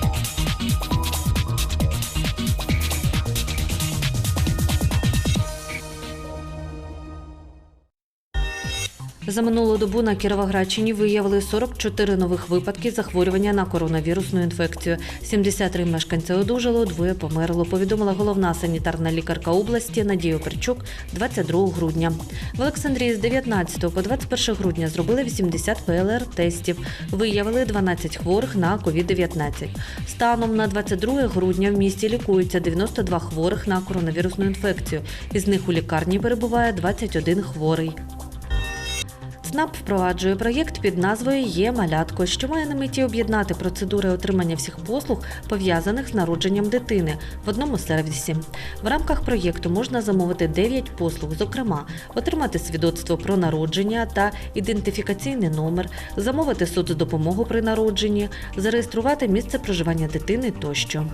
Thank you. За минулу добу на Кіровоградщині виявили 44 нових випадки захворювання на коронавірусну інфекцію. 73 мешканці одужало, двоє померло. Повідомила головна санітарна лікарка області Надія Оперчук 22 грудня. В Олександрії з 19 по 21 грудня зробили 80 ПЛР-тестів. Виявили 12 хворих на COVID-19. Станом на 22 грудня в місті лікуються 92 хворих на коронавірусну інфекцію. Із них у лікарні перебуває 21 хворий. ЦНАП впроваджує проєкт під назвою Є малятко, що має на меті об'єднати процедури отримання всіх послуг, пов'язаних з народженням дитини в одному сервісі. В рамках проєкту можна замовити 9 послуг, зокрема, отримати свідоцтво про народження та ідентифікаційний номер, замовити соцдопомогу при народженні, зареєструвати місце проживання дитини тощо.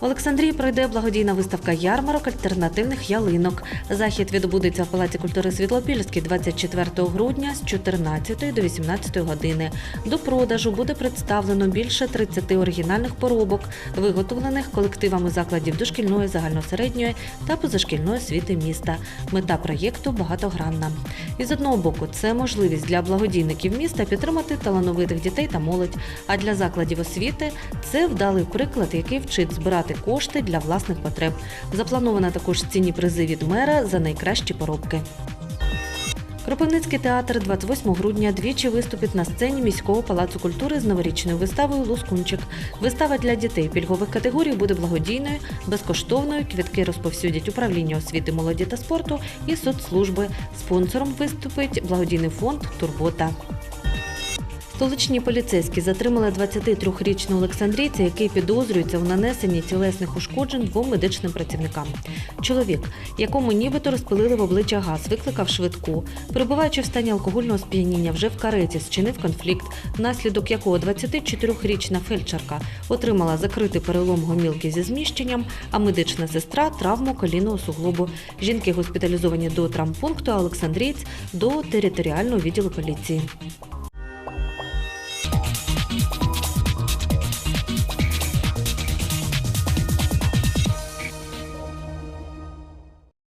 В Олександрії пройде благодійна виставка ярмарок альтернативних ялинок. Захід відбудеться в Палаці культури Світлопільський 24 грудня з 14 до 18 години. До продажу буде представлено більше 30 оригінальних поробок, виготовлених колективами закладів дошкільної, загальносередньої та позашкільної освіти міста. Мета проєкту багатогранна. І з одного боку, це можливість для благодійників міста підтримати талановитих дітей та молодь. А для закладів освіти це вдалий приклад, який вчить збирати кошти для власних потреб. Запланована також цінні призи від мера за найкращі поробки. Кропивницький театр 28 грудня двічі виступить на сцені міського палацу культури з новорічною виставою Лускунчик. Вистава для дітей пільгових категорій буде благодійною, безкоштовною. Квітки розповсюдять управління освіти, молоді та спорту і соцслужби. Спонсором виступить благодійний фонд Турбота. Столичні поліцейські затримали 23-річного олександрійця, який підозрюється у нанесенні тілесних ушкоджень двом медичним працівникам. Чоловік, якому нібито розпилили в обличчя газ, викликав швидку. Перебуваючи в стані алкогольного сп'яніння, вже в кареті зчинив конфлікт, внаслідок якого 24-річна фельдшерка отримала закритий перелом гомілки зі зміщенням, а медична сестра травму колінного суглобу. Жінки госпіталізовані до травмпункту, а Олександрієць до територіального відділу поліції.